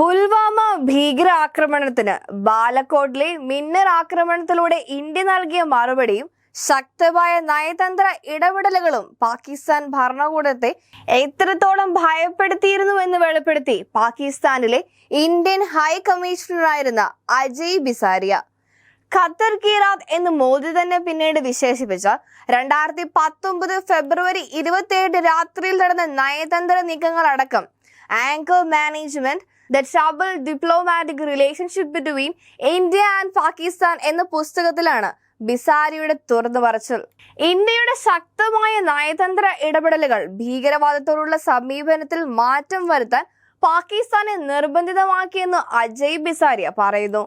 പുൽവാമ ഭീകരാക്രമണത്തിന് ബാലക്കോട്ടിലെ മിന്നർ ആക്രമണത്തിലൂടെ ഇന്ത്യ നൽകിയ മറുപടിയും ശക്തമായ നയതന്ത്ര ഇടപെടലുകളും പാകിസ്ഥാൻ ഭരണകൂടത്തെ എത്രത്തോളം ഭയപ്പെടുത്തിയിരുന്നു എന്ന് വെളിപ്പെടുത്തി പാകിസ്ഥാനിലെ ഇന്ത്യൻ ഹൈ കമ്മീഷണറായിരുന്ന അജയ് ബിസാരിയ. ഖത്തർ കീറാത്ത് എന്ന് മോദി തന്നെ പിന്നീട് വിശേഷിപ്പിച്ച രണ്ടായിരത്തി പത്തൊമ്പത് ഫെബ്രുവരി ഇരുപത്തിയേഴ് രാത്രിയിൽ നടന്ന നയതന്ത്ര നീക്കങ്ങളടക്കം anchor management the trouble diplomatic relationship between India and Pakistan എന്ന പുസ്തകത്തിലാണ് ബിസാരിയുടെ തുറന്നു പറച്ചിൽ. ഇന്ത്യയുടെ ശക്തമായ നയതന്ത്ര ഇടപെടലുകൾ ഭീകരവാദത്തോടുള്ള സമീപനത്തിൽ മാറ്റം വരുത്താൻ പാകിസ്ഥാനെ നിർബന്ധിതമാക്കിയെന്ന് അജയ് ബിസാരിയ പറയുന്നു.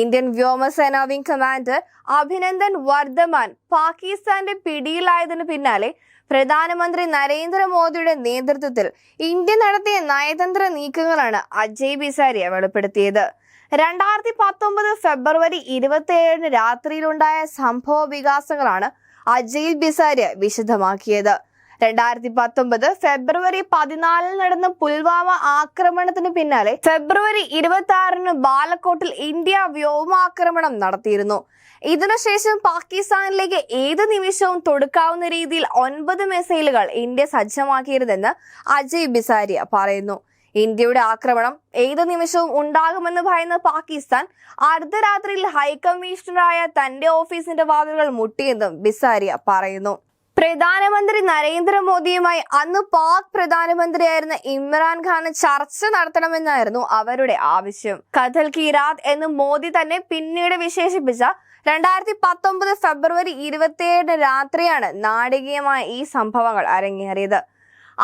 ഇന്ത്യൻ വ്യോമസേന വിംഗ് കമാൻഡർ അഭിനന്ദൻ വർദ്ധമാൻ പാകിസ്ഥാന്റെ പിടിയിലായതിനു പിന്നാലെ പ്രധാനമന്ത്രി നരേന്ദ്രമോദിയുടെ നേതൃത്വത്തിൽ ഇന്ത്യ നടത്തിയ നയതന്ത്ര നീക്കങ്ങളാണ് അജയ് ബിസാരിയ വെളിപ്പെടുത്തിയത്. രണ്ടായിരത്തി പത്തൊമ്പത് ഫെബ്രുവരി ഇരുപത്തിയേഴിന് രാത്രിയിലുണ്ടായ സംഭവ വികാസങ്ങളാണ് അജയ് ബിസാരിയ വിശദമാക്കിയത്. രണ്ടായിരത്തി പത്തൊമ്പത് ഫെബ്രുവരി പതിനാലിന് നടന്ന പുൽവാമ ആക്രമണത്തിന് പിന്നാലെ ഫെബ്രുവരി ഇരുപത്തി ആറിന് ബാലക്കോട്ടിൽ ഇന്ത്യ വ്യോമാക്രമണം നടത്തിയിരുന്നു. ഇതിനുശേഷം പാകിസ്ഥാനിലേക്ക് ഏത് നിമിഷവും തൊടുക്കാവുന്ന രീതിയിൽ ഒൻപത് മിസൈലുകൾ ഇന്ത്യ സജ്ജമാക്കിയിരുന്നെന്ന് അജയ് ബിസാരിയ പറയുന്നു. ഇന്ത്യയുടെ ആക്രമണം ഏത് നിമിഷവും ഉണ്ടാകുമെന്ന് ഭയന്ന പാകിസ്ഥാൻ അർദ്ധരാത്രിയിൽ ഹൈക്കമ്മീഷണറായ തന്റെ ഓഫീസിന്റെ വാതിലുകൾ മുട്ടിയെന്നും ബിസാരിയ പറയുന്നു. പ്രധാനമന്ത്രി നരേന്ദ്രമോദിയുമായി അന്ന് പാക് പ്രധാനമന്ത്രിയായിരുന്ന ഇമ്രാൻഖാന് ചർച്ച നടത്തണമെന്നായിരുന്നു അവരുടെ ആവശ്യം. കഥൽ കീരാത് എന്ന് മോദി തന്നെ പിന്നീട് വിശേഷിപ്പിച്ച രണ്ടായിരത്തി പത്തൊമ്പത് ഫെബ്രുവരി ഇരുപത്തിയേഴിന് രാത്രിയാണ് നാടകീയമായ ഈ സംഭവങ്ങൾ അരങ്ങേറിയത്.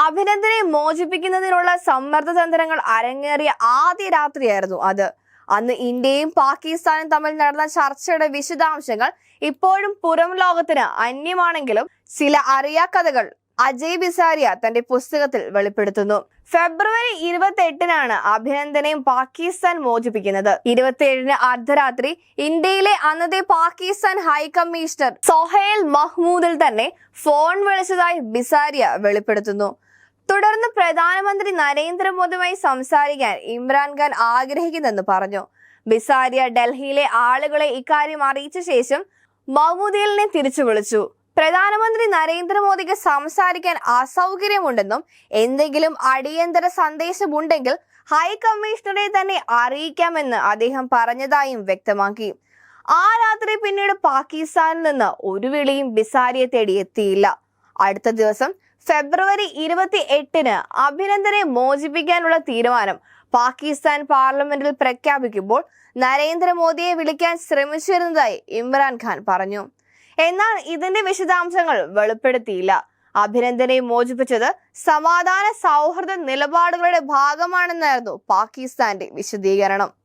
അഭിനന്ദനെ മോചിപ്പിക്കുന്നതിനുള്ള സമ്മർദ്ദ തന്ത്രങ്ങൾ അരങ്ങേറിയ ആദ്യ രാത്രിയായിരുന്നു അത്. അന്ന് ഇന്ത്യയും പാകിസ്ഥാനും തമ്മിൽ നടന്ന ചർച്ചയുടെ വിശദാംശങ്ങൾ ഇപ്പോഴും പുറം ലോകത്തിന് അന്യമാണെങ്കിലും ചില അറിയാക്കഥകൾ അജയ് ബിസാരിയ തന്റെ പുസ്തകത്തിൽ വെളിപ്പെടുത്തുന്നു. ഫെബ്രുവരി ഇരുപത്തി എട്ടിനാണ് അഭിനന്ദനെയും പാകിസ്ഥാൻ മോചിപ്പിക്കുന്നത്. ഇരുപത്തിയേഴിന് അർദ്ധരാത്രി ഇന്ത്യയിലെ അന്നത്തെ പാകിസ്ഥാൻ ഹൈക്കമ്മീഷണർ സൊഹേൽ മഹ്മൂദിൽ തന്നെ ഫോൺ വിളിച്ചതായി ബിസാരിയ വെളിപ്പെടുത്തുന്നു. തുടർന്ന് പ്രധാനമന്ത്രി നരേന്ദ്രമോദിയുമായി സംസാരിക്കാൻ ഇമ്രാൻഖാൻ ആഗ്രഹിക്കുന്നെന്ന് പറഞ്ഞു. ബിസാരിയ ഡൽഹിയിലെ ആളുകളെ ഇക്കാര്യം അറിയിച്ച ശേഷം മൗമൂദിയലിനെ തിരിച്ചു വിളിച്ചു. പ്രധാനമന്ത്രി നരേന്ദ്രമോദിക്ക് സംസാരിക്കാൻ അസൗകര്യമുണ്ടെന്നും എന്തെങ്കിലും അടിയന്തര സന്ദേശമുണ്ടെങ്കിൽ ഹൈക്കമ്മീഷണറെ തന്നെ അറിയിക്കാമെന്ന് അദ്ദേഹം പറഞ്ഞതായും വ്യക്തമാക്കി. ആ രാത്രി പിന്നീട് പാകിസ്ഥാനിൽ നിന്ന് ഒരു വിളിയും ബിസാരിയെ തേടി എത്തിയില്ല. അടുത്ത ദിവസം ഫെബ്രുവരി ഇരുപത്തി എട്ടിന് അഭിനന്ദനെ മോചിപ്പിക്കാനുള്ള തീരുമാനം. പാകിസ്ഥാൻ പാർലമെന്റിൽ പ്രഖ്യാപിക്കുമ്പോൾ നരേന്ദ്രമോദിയെ വിളിക്കാൻ ശ്രമിച്ചിരുന്നതായി ഇമ്രാൻഖാൻ പറഞ്ഞു. എന്നാൽ ഇതിന്റെ വിശദാംശങ്ങൾ വെളിപ്പെടുത്തിയില്ല. അഭിനന്ദനെ മോചിപ്പിച്ചത് സമാധാന സൗഹൃദ നിലപാടുകളുടെ ഭാഗമാണെന്നായിരുന്നു പാകിസ്ഥാന്റെ വിശദീകരണം.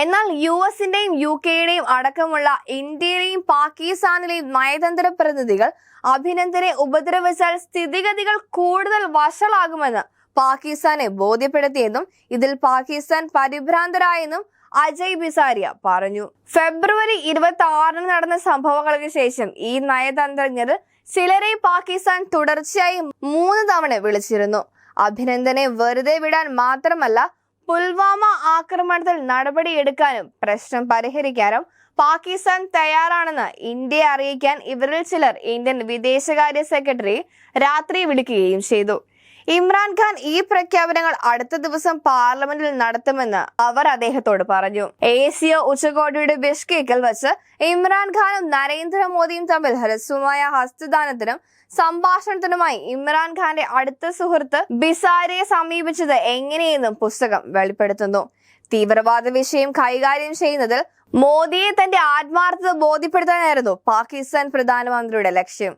എന്നാൽ യു എസിന്റെയും യു കെയുടെയും അടക്കമുള്ള ഇന്ത്യയിലെയും പാകിസ്ഥാനിലെയും നയതന്ത്ര പ്രതിനിധികൾ അഭിനന്ദനെ ഉപദ്രവിച്ചാൽ സ്ഥിതിഗതികൾ കൂടുതൽ വഷളാകുമെന്ന് പാകിസ്ഥാനെ ബോധ്യപ്പെടുത്തിയെന്നും ഇതിൽ പാകിസ്ഥാൻ പരിഭ്രാന്തരായെന്നും അജയ് ബിസാരിയ പറഞ്ഞു. ഫെബ്രുവരി ഇരുപത്തി ആറിന് നടന്ന സംഭവങ്ങൾക്ക് ശേഷം ഈ നയതന്ത്രജ്ഞർ ചിലരെ പാകിസ്ഥാൻ തുടർച്ചയായി മൂന്ന് തവണ വിളിച്ചിരുന്നു. അഭിനന്ദനെ വെറുതെ വിടാൻ മാത്രമല്ല പുൽവാമ ആക്രമണത്തിൽ നടപടിയെടുക്കാനും പ്രശ്നം പരിഹരിക്കാനും പാകിസ്ഥാൻ തയ്യാറാണെന്ന് ഇന്ത്യയെ അറിയിക്കാൻ ഇവരിൽ ചിലർ ഇന്ത്യൻ വിദേശകാര്യ സെക്രട്ടറി രാത്രി വിളിക്കുകയും ചെയ്തു. ഇമ്രാൻഖാൻ ഈ പ്രഖ്യാപനങ്ങൾ അടുത്ത ദിവസം പാർലമെന്റിൽ നടത്തുമെന്ന് അവർ അദ്ദേഹത്തോട് പറഞ്ഞു. ഏഷ്യ ഉച്ചകോടിയുടെ ബിഷ്കേക്കിൽ വച്ച് ഇമ്രാൻഖാനും നരേന്ദ്രമോദിയും തമ്മിൽ ഹ്രസ്വമായ ഹസ്തദാനത്തിനും സംഭാഷണത്തിനുമായി ഇമ്രാൻഖാന്റെ അടുത്ത സുഹൃത്ത് ബിസാരയെ സമീപിച്ചത് എങ്ങനെയെന്നും പുസ്തകം വെളിപ്പെടുത്തുന്നു. തീവ്രവാദ വിഷയം കൈകാര്യം ചെയ്യുന്നതിൽ മോദിയെ തന്റെ ആത്മാർത്ഥത ബോധ്യപ്പെടുത്താനായിരുന്നു പാകിസ്ഥാൻ പ്രധാനമന്ത്രിയുടെ ലക്ഷ്യം.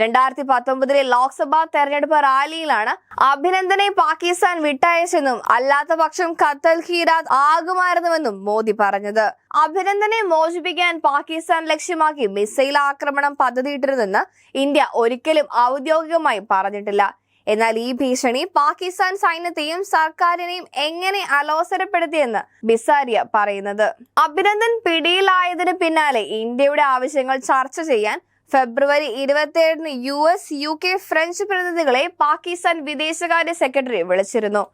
രണ്ടായിരത്തി പത്തൊമ്പതിലെ ലോക്സഭാ തെരഞ്ഞെടുപ്പ് റാലിയിലാണ് അഭിനന്ദനെ പാകിസ്ഥാൻ വിട്ടയച്ചെന്നും അല്ലാത്ത പക്ഷം ഖത്തൽ ഖീരാത്ത് ആകുമായിരുന്നുവെന്നും മോദി പറഞ്ഞത്. അഭിനന്ദനെ മോചിപ്പിക്കാൻ പാകിസ്ഥാൻ ലക്ഷ്യമാക്കി മിസൈൽ ആക്രമണം പദ്ധതിയിട്ടിരുന്നെന്ന് ഇന്ത്യ ഒരിക്കലും ഔദ്യോഗികമായി പറഞ്ഞിട്ടില്ല. എന്നാൽ ഈ ഭീഷണി പാകിസ്ഥാൻ സൈന്യത്തെയും സർക്കാരിനെയും എങ്ങനെ അലോസരപ്പെടുത്തിയെന്ന് ബിസാരിയ പറയുന്നത്. അഭിനന്ദൻ പിടിയിലായതിന് പിന്നാലെ ഇന്ത്യയുടെ ആവശ്യങ്ങൾ ചർച്ച ചെയ്യാൻ ഫെബ്രുവരി ഇരുപത്തിയേഴിന് U S U K French പ്രതിനിധികളെ പാകിസ്ഥാൻ വിദേശകാര്യ സെക്രട്ടറി വിളിച്ചിരുന്നു.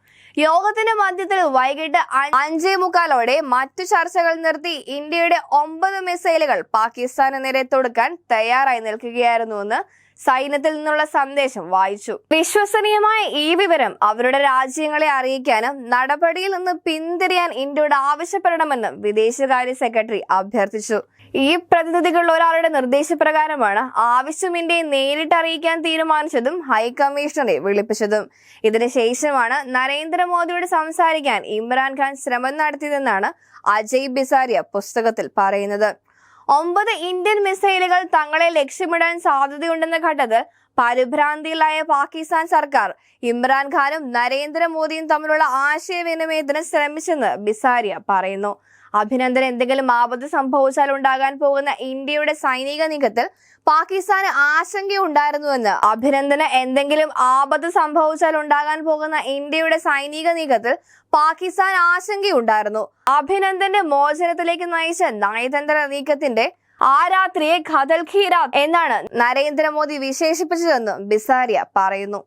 യോഗത്തിന്റെ മധ്യത്തിൽ വൈകിട്ട് അഞ്ചേ മുക്കാലോടെ മറ്റു ചർച്ചകൾ നിർത്തി ഇന്ത്യയുടെ ഒമ്പത് മിസൈലുകൾ പാകിസ്ഥാന് നേരെ തൊടുക്കാൻ തയ്യാറായി നിൽക്കുകയായിരുന്നുവെന്ന് സൈന്യത്തിൽ നിന്നുള്ള സന്ദേശം വായിച്ചു. വിശ്വസനീയമായ ഈ വിവരം അവരുടെ രാജ്യങ്ങളെ അറിയിക്കാനും നടപടിയിൽ നിന്ന് പിന്തിരിയാൻ ഇന്ത്യയോട് ആവശ്യപ്പെടണമെന്നും വിദേശകാര്യ സെക്രട്ടറി അഭ്യർത്ഥിച്ചു. ഈ പ്രതിനിധികളിൽ ഒരാളുടെ നിർദ്ദേശപ്രകാരമാണ് ആവശ്യമിന്റെ നേരിട്ട് അറിയിക്കാൻ തീരുമാനിച്ചതും ഹൈക്കമ്മീഷണറെ വിളിപ്പിച്ചതും. ഇതിനുശേഷമാണ് നരേന്ദ്രമോദിയോട് സംസാരിക്കാൻ ഇമ്രാൻഖാൻ ശ്രമം നടത്തിയതെന്നാണ് അജയ് ബിസാരിയ പുസ്തകത്തിൽ പറയുന്നത്. ഒമ്പത് ഇന്ത്യൻ മിസൈലുകൾ തങ്ങളെ ലക്ഷ്യമിടാൻ സാധ്യതയുണ്ടെന്ന ഘട്ടത്തിൽ പരിഭ്രാന്തിയിലായ പാകിസ്ഥാൻ സർക്കാർ ഇമ്രാൻഖാനും നരേന്ദ്രമോദിയും തമ്മിലുള്ള ആശയവിനിമയത്തിന് ശ്രമിച്ചെന്ന് ബിസാരിയ പറയുന്നു. അഭിനന്ദൻ എന്തെങ്കിലും ആപത്ത് സംഭവിച്ചാൽ ഉണ്ടാകാൻ പോകുന്ന ഇന്ത്യയുടെ സൈനിക നീക്കത്തിൽ പാകിസ്ഥാന് ആശങ്കയുണ്ടായിരുന്നുവെന്ന് അഭിനന്ദന് എന്തെങ്കിലും ആപത്ത് സംഭവിച്ചാൽ ഉണ്ടാകാൻ പോകുന്ന ഇന്ത്യയുടെ സൈനിക നീക്കത്തിൽ പാകിസ്ഥാൻ ആശങ്കയുണ്ടായിരുന്നു. അഭിനന്ദന്റെ മോചനത്തിലേക്ക് നയിച്ച നയതന്ത്ര നീക്കത്തിന്റെ ആ രാത്രിയെ ഖദൽ ഖീരാത്ത് എന്നാണ് നരേന്ദ്രമോദി വിശേഷിപ്പിച്ചതെന്നും ബിസാരിയ പറയുന്നു.